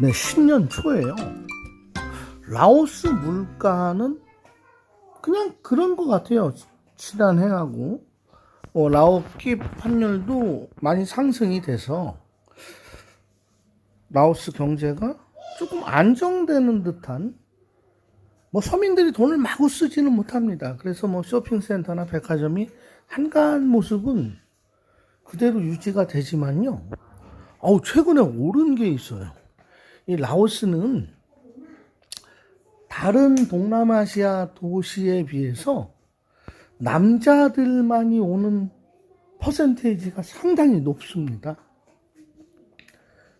네, 10년 초에요. 라오스 물가는 그냥 그런 것 같아요. 지난해하고. 어, 라오키 환율도 많이 상승이 돼서 라오스 경제가 조금 안정되는 듯한 뭐 서민들이 돈을 마구 쓰지는 못합니다. 그래서 뭐 쇼핑센터나 백화점이 한가한 모습은 그대로 유지가 되지만요. 어우, 최근에 오른 게 있어요. 이 라오스는 다른 동남아시아 도시에 비해서 남자들만이 오는 퍼센테이지가 상당히 높습니다.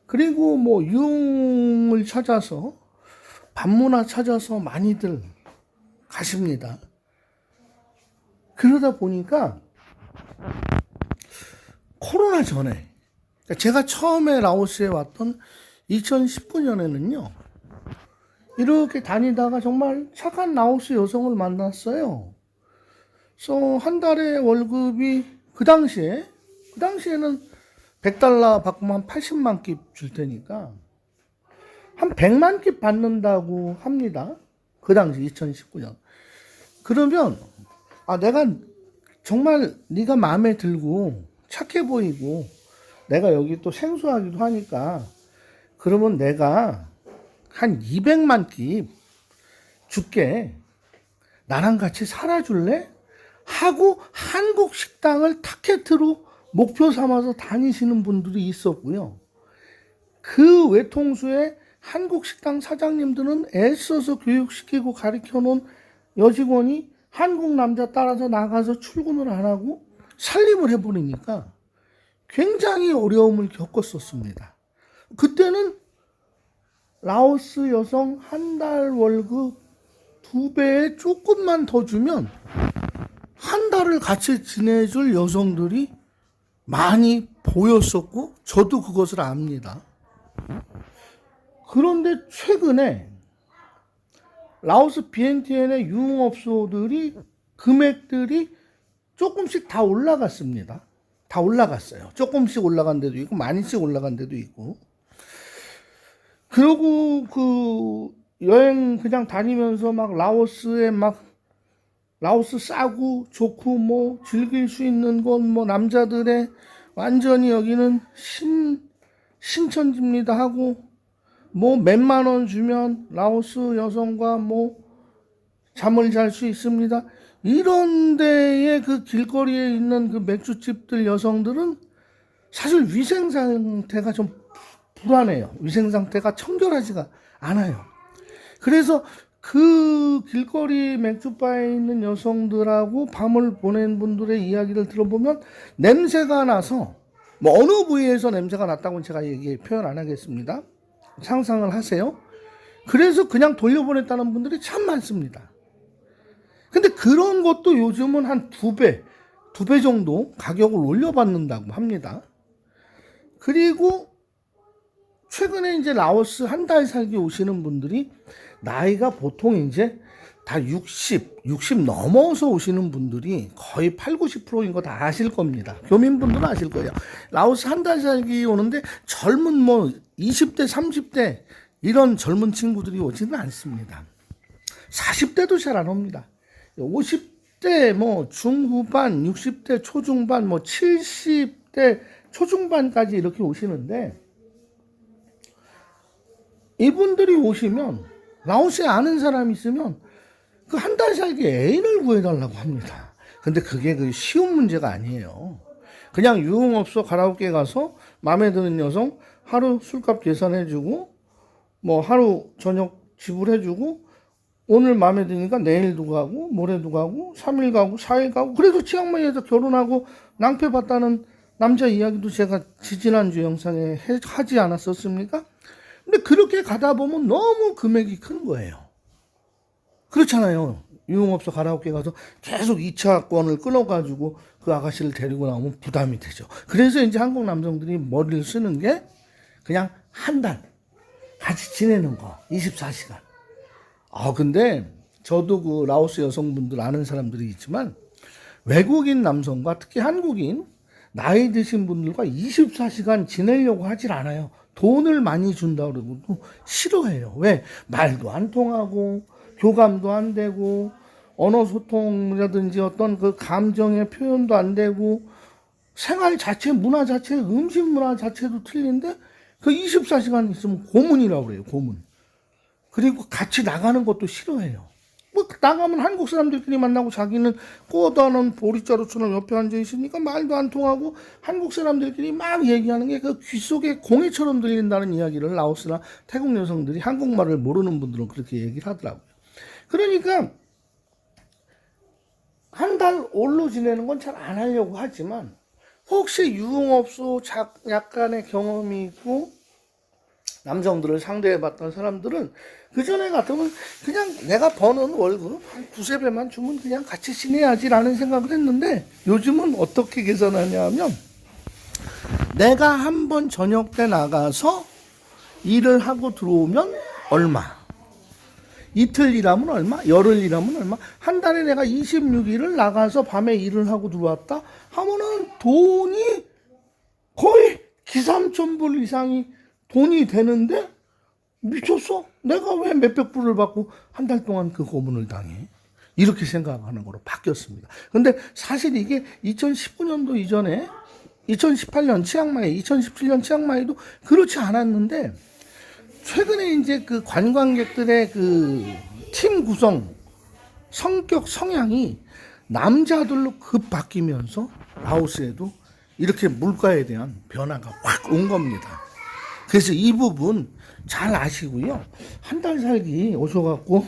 그리고 뭐 유흥을 찾아서 밤문화 찾아서 많이들 가십니다. 그러다 보니까 코로나 전에 그러니까 제가 처음에 라오스에 왔던 2019년에는요. 이렇게 다니다가 정말 착한 라오스 여성을 만났어요. 그래서 한 달에 월급이 그 당시에 그 당시에는 100달러 받으면 한 80만 깁줄 테니까 한 100만 깁 받는다고 합니다. 그 당시 2019년. 그러면 아 내가 정말 네가 마음에 들고 착해 보이고 내가 여기 또 생소하기도 하니까 그러면 내가 한 200만 깁 줄게. 나랑 같이 살아줄래? 하고 한국 식당을 타켓으로 목표 삼아서 다니시는 분들이 있었고요. 그 외통수에 한국 식당 사장님들은 애써서 교육시키고 가르쳐 놓은 여직원이 한국 남자 따라서 나가서 출근을 안 하고 살림을 해버리니까 굉장히 어려움을 겪었었습니다. 그때는 라오스 여성 한 달 월급 두 배에 조금만 더 주면 한 달을 같이 지내줄 여성들이 많이 보였었고 저도 그것을 압니다. 그런데 최근에 라오스 비엔티엔의 유흥업소들이 금액들이 조금씩 다 올라갔습니다. 다 올라갔어요. 조금씩 올라간 데도 있고 많이씩 올라간 데도 있고. 그리고 그 여행 그냥 다니면서 막 라오스에 막 라오스 싸고 좋고 뭐 즐길 수 있는 곳뭐 남자들의 완전히 여기는 신 신천지입니다 하고 뭐 몇만 원 주면 라오스 여성과 뭐 잠을 잘 수 있습니다. 이런 데에 그 길거리에 있는 그 맥주집들 여성들은 사실 위생 상태가 좀 불안해요. 위생 상태가 청결하지가 않아요. 그래서 그 길거리 맥주바에 있는 여성들하고 밤을 보낸 분들의 이야기를 들어보면 냄새가 나서 뭐 어느 부위에서 냄새가 났다고는 제가 얘기 표현 안 하겠습니다. 상상을 하세요. 그래서 그냥 돌려보냈다는 분들이 참 많습니다. 근데 그런 것도 요즘은 한 두 배, 두 배 정도 가격을 올려받는다고 합니다. 그리고 최근에 이제 라오스 한 달 살기 오시는 분들이 나이가 보통 이제 다 60, 60 넘어서 오시는 분들이 거의 8, 90%인 거 다 아실 겁니다. 교민분들은 아실 거예요. 라오스 한 달 살기 오는데 젊은 뭐 20대, 30대 이런 젊은 친구들이 오지는 않습니다. 40대도 잘 안 옵니다. 50대 뭐 중후반, 60대 초중반, 뭐 70대 초중반까지 이렇게 오시는데 이분들이 오시면 라오스에 아는 사람이 있으면 그 한 달 살기 애인을 구해달라고 합니다. 근데 그게 그 쉬운 문제가 아니에요. 그냥 유흥업소 가라오케 가서 마음에 드는 여성 하루 술값 계산해주고 뭐 하루 저녁 지불해주고 오늘 마음에 드니까 내일도 가고 모레도 가고 3일 가고 4일 가고 그래도 치앙마이에서 결혼하고 낭패 봤다는 남자 이야기도 제가 지지난주 영상에 해- 하지 않았었습니까? 근데 그렇게 가다 보면 너무 금액이 큰 거예요. 그렇잖아요. 유흥업소 가라오케 가서 계속 2차권을 끊어가지고 그 아가씨를 데리고 나오면 부담이 되죠. 그래서 이제 한국 남성들이 머리를 쓰는 게 그냥 한 달 같이 지내는 거, 24시간. 아, 근데 저도 그 라오스 여성분들 아는 사람들이 있지만 외국인 남성과 특히 한국인 나이 드신 분들과 24시간 지내려고 하질 않아요. 돈을 많이 준다 그러고 또 싫어해요. 왜? 말도 안 통하고 교감도 안 되고 언어 소통이라든지 어떤 그 감정의 표현도 안 되고 생활 자체 문화 자체 음식 문화 자체도 틀린데 그 24시간 있으면 고문이라고 그래요. 고문. 그리고 같이 나가는 것도 싫어해요. 뭐 나가면 한국 사람들끼리 만나고 자기는 꼬다는 보리자루처럼 옆에 앉아 있으니까 말도 안 통하고 한국 사람들끼리 막 얘기하는 게 그 귀 속에 공해처럼 들린다는 이야기를 라오스나 태국 여성들이 한국말을 모르는 분들은 그렇게 얘기를 하더라고요. 그러니까 한 달 올로 지내는 건 잘 안 하려고 하지만 혹시 유흥업소 자- 약간의 경험이 있고 남성들을 상대해봤던 사람들은 그 전에 같으면 그냥 내가 버는 월급 한 두세 배만 주면 그냥 같이 지내야지라는 생각을 했는데 요즘은 어떻게 계산하냐 하면 내가 한 번 저녁 때 나가서 일을 하고 들어오면 얼마? 이틀 일하면 얼마? 열흘 일하면 얼마? 한 달에 내가 26일을 나가서 밤에 일을 하고 들어왔다 하면은 돈이 거의 기삼천 불 이상이 돈이 되는데 미쳤어? 내가 왜 몇백 불을 받고 한 달 동안 그 고문을 당해? 이렇게 생각하는 거로 바뀌었습니다. 근데 사실 이게 2019년도 이전에 2018년 치앙마이, 2017년 치앙마이도 그렇지 않았는데 최근에 이제 그 관광객들의 그 팀 구성, 성격, 성향이 남자들로 급 바뀌면서 라오스에도 이렇게 물가에 대한 변화가 확 온 겁니다. 그래서 이 부분 잘 아시고요. 한 달 살기 오셔갖고,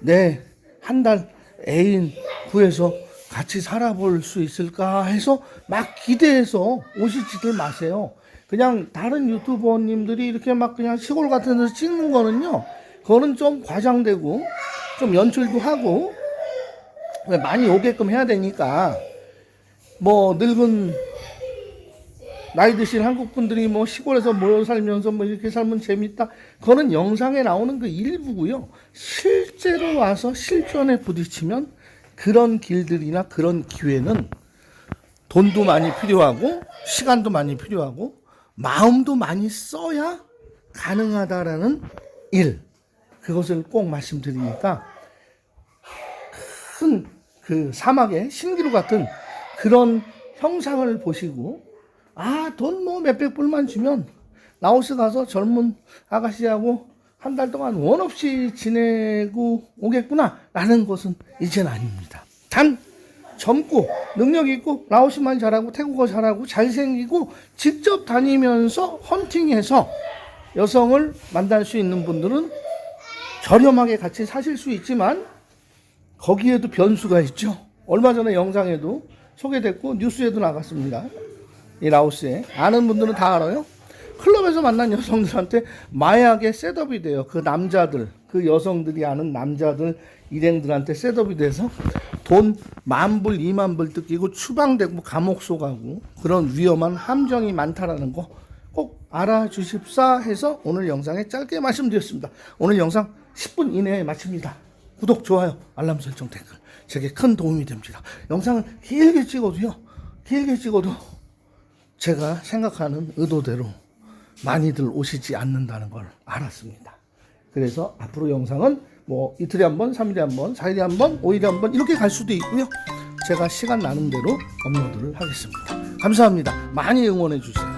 네, 한달 애인 구해서 같이 살아볼 수 있을까 해서 막 기대해서 오시지들 마세요. 그냥 다른 유튜버님들이 이렇게 막 그냥 시골 같은 데서 찍는 거는요, 그거는 좀 과장되고, 좀 연출도 하고, 왜 많이 오게끔 해야 되니까, 뭐, 늙은 나이 드신 한국 분들이 뭐 시골에서 모여 살면서 뭐 이렇게 살면 재밌다. 그거는 영상에 나오는 그 일부고요. 실제로 와서 실전에 부딪히면 그런 길들이나 그런 기회는 돈도 많이 필요하고 시간도 많이 필요하고 마음도 많이 써야 가능하다라는 일. 그것을 꼭 말씀드리니까 큰 그 사막의 신기루 같은 그런 형상을 보시고 아, 돈 뭐 몇백 불만 주면 라오스 가서 젊은 아가씨하고 한 달 동안 원 없이 지내고 오겠구나 라는 것은 이젠 아닙니다. 단 젊고 능력 있고 라오스만 잘하고 태국어 잘하고 잘생기고 직접 다니면서 헌팅해서 여성을 만날 수 있는 분들은 저렴하게 같이 사실 수 있지만 거기에도 변수가 있죠. 얼마 전에 영상에도 소개됐고 뉴스에도 나갔습니다. 이 라오스에 아는 분들은 다 알아요. 클럽에서 만난 여성들한테 마약의 셋업이 돼요. 그 남자들, 그 여성들이 아는 남자들 일행들한테 셋업이 돼서 돈 만 불, 이만 불 뜯기고 추방되고 감옥 속하고 그런 위험한 함정이 많다라는 거 꼭 알아주십사 해서 오늘 영상에 짧게 말씀드렸습니다. 오늘 영상 10분 이내에 마칩니다. 구독, 좋아요, 알람 설정, 댓글 제게 큰 도움이 됩니다. 영상을 길게 찍어도요. 길게 찍어도 제가 생각하는 의도대로 많이들 오시지 않는다는 걸 알았습니다. 그래서 앞으로 영상은 뭐 이틀에 한 번, 3일에 한 번, 4일에 한 번, 5일에 한 번 이렇게 갈 수도 있고요. 제가 시간 나는 대로 업로드를 하겠습니다. 감사합니다. 많이 응원해 주세요.